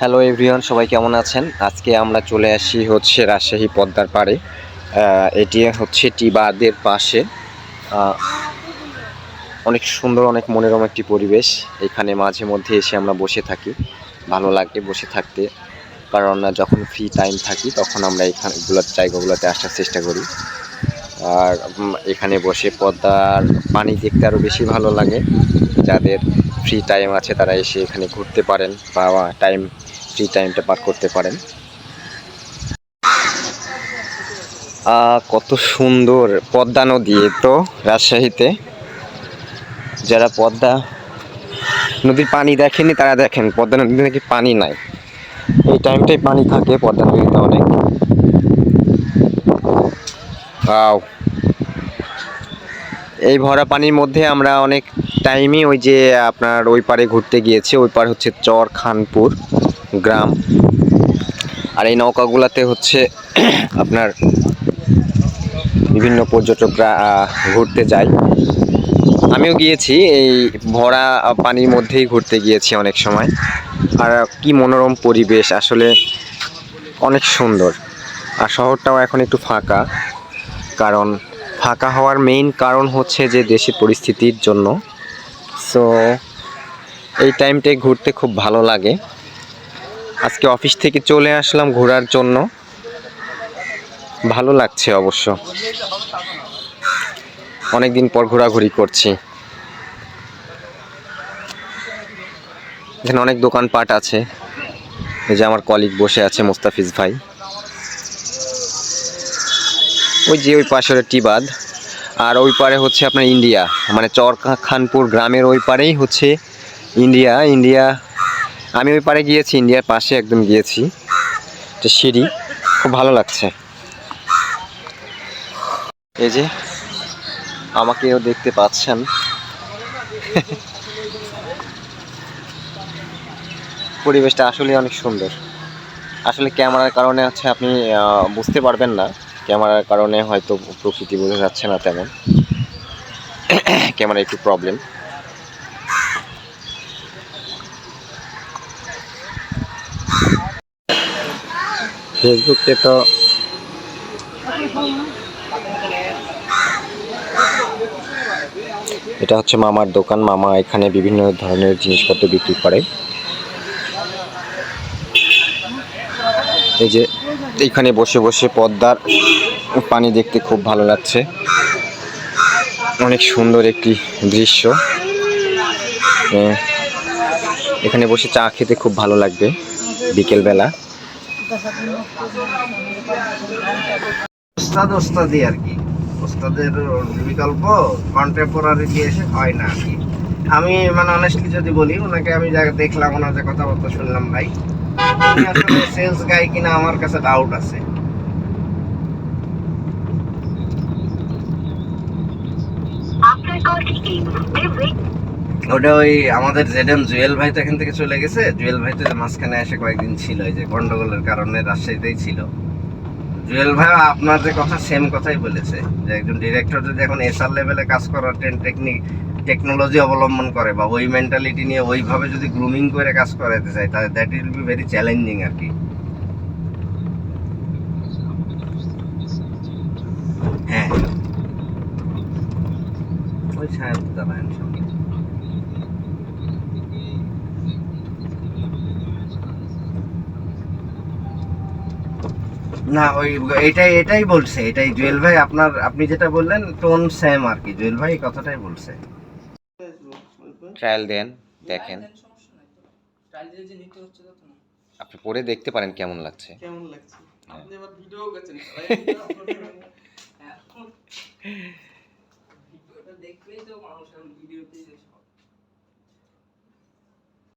Hello everyone সবাই কেমন আছেন? আজকে আমরা চলে আসি হচ্ছে রাজশাহী পদ্মার পাড়ে। এটি হচ্ছে টিবাদের পাশে। অনেক সুন্দর, অনেক মনোরম একটি পরিবেশ। এখানে মাঝে মধ্যে এসে আমরা বসে থাকি। ভালো লাগে বসে থাকতে। কারণ যখন ফ্রি টাইম থাকি, তখন আমরা এখানে এগুলোর জায়গাগুলোতে আসার চেষ্টা করি। আর এখানে বসে পদ্মার পানি দেখতে আরও বেশি ভালো লাগে। যাদের ফ্রি টাইম আছে, তারা এসে এখানে ঘুরতে পারেন বা টাইম ফ্রি টাইমটা পার করতে পারেন। কত সুন্দর পদ্মা নদী তো রাজশাহীতে। যারা পদ্মা নদীর পানি দেখেনি তারা দেখেন পদ্মা নদীতে নাকি পানি নাই। এই টাইমটাই পানি থাকে পদ্মা নদীতে অনেক. এই ভরা পানির মধ্যে আমরা অনেক টাইমই ওই যে আপনার ওই পারে ঘুরতে গিয়েছি, ওই পার হচ্ছে চর খানপুর গ্রাম। আর এই নৌকাগুলাতে হচ্ছে আপনার বিভিন্ন পর্যটকরা ঘুরতে যায়। আমিও গিয়েছি, এই ভরা পানির মধ্যেই ঘুরতে গিয়েছি অনেক সময়। আর কি মনোরম পরিবেশ, আসলে অনেক সুন্দর। আর শহরটাও এখন একটু ফাঁকা, কারণ ফাঁকা হওয়ার মেইন কারণ হচ্ছে যে দেশের পরিস্থিতির জন্য। সো এই টাইমটায় ঘুরতে খুব ভালো লাগে। আজকে অফিস থেকে চলে আসলাম ঘোরার জন্য। ভালো লাগছে অবশ্য। অনেকদিন পর ঘোরাঘুরি করছি। এখানে অনেক দোকানপাট আছে। এই যে আমার কলিগ বসে আছে, মুস্তাফিজ ভাই। ওই যে ওই পাশের টিবাদ। আর ওই পারে হচ্ছে আপনার ইন্ডিয়া মানে চর খানপুর গ্রামের ওই পারেই হচ্ছে ইন্ডিয়া ইন্ডিয়া, আমি ওই পারে গিয়েছি, ইন্ডিয়ার পাশে একদম গিয়েছি এটা সিঁড়ি, খুব ভালো লাগছে। এই যে, আমাকেও দেখতে পাচ্ছেন। পরিবেশটা আসলে অনেক সুন্দর। আসলে ক্যামেরার কারণে হচ্ছে আপনি বুঝতে পারবেন না। ক্যামেরার কারণে হয়তো প্রকৃতি বোঝা যাচ্ছে না তেমন। ক্যামেরা একটু প্রবলেম ফেসবুকে তো এটা হচ্ছে মামার দোকান। মামা এখানে বিভিন্ন ধরনের জিনিসপত্র বিক্রি করে। এই যে এইখানে বসে বসে পদ্মার পানি দেখতে খুব ভালো লাগছে। অনেক সুন্দর একটি দৃশ্য। এখানে বসে চা খেতে খুব ভালো লাগবে বিকেলবেলা। ওস্তাদ, ওস্তাদি আর কি। ওস্তাদের বিকল্প এসে হয় না আমি মানে অনেস্টলি যদি বলি, ওনাকে আমি যা দেখলাম, ওনার যে কথাবার্তা শুনলাম ভাই সেলস গাই কিনা আমার কাছে ডাউট আছে। ওটা ওই আমাদের জেডএম জুয়েল ভাই তো এখান থেকে চলে গেছে। জুয়েল ভাই তো মাঝখানে এসে কয়েকদিন ছিল এই যে গন্ডগোলের কারণে রাজশাহীতেই ছিল। জুয়েল ভাই আপনার যে কথা সেম কথাই বলেছে। যে একজন ডিরেক্টর যদি এখন এসআর লেভেলে কাজ করার ট্রেন টেকনিক টেকনোলজি অবলম্বন করে বা ওই মেন্টালিটি নিয়ে ওইভাবে যদি গ্রুমিং করে কাজ করাতে চায়, তাহলে that will be very challenging আর কি। হ্যাঁ। ওই ছায়া দাঁড়ায় না ওই এটাই এটাই বলছে এটাই। জুয়েল ভাই আপনার আপনি যেটা বললেন টোন সেম আর কি। জুয়েল ভাই কথাটাই বলছে। ট্রায়াল দেন দেখেন। আপনি পরে দেখতে পারেন কেমন লাগছে। কেমন লাগছে? আপনি আবার ভিডিও করছেন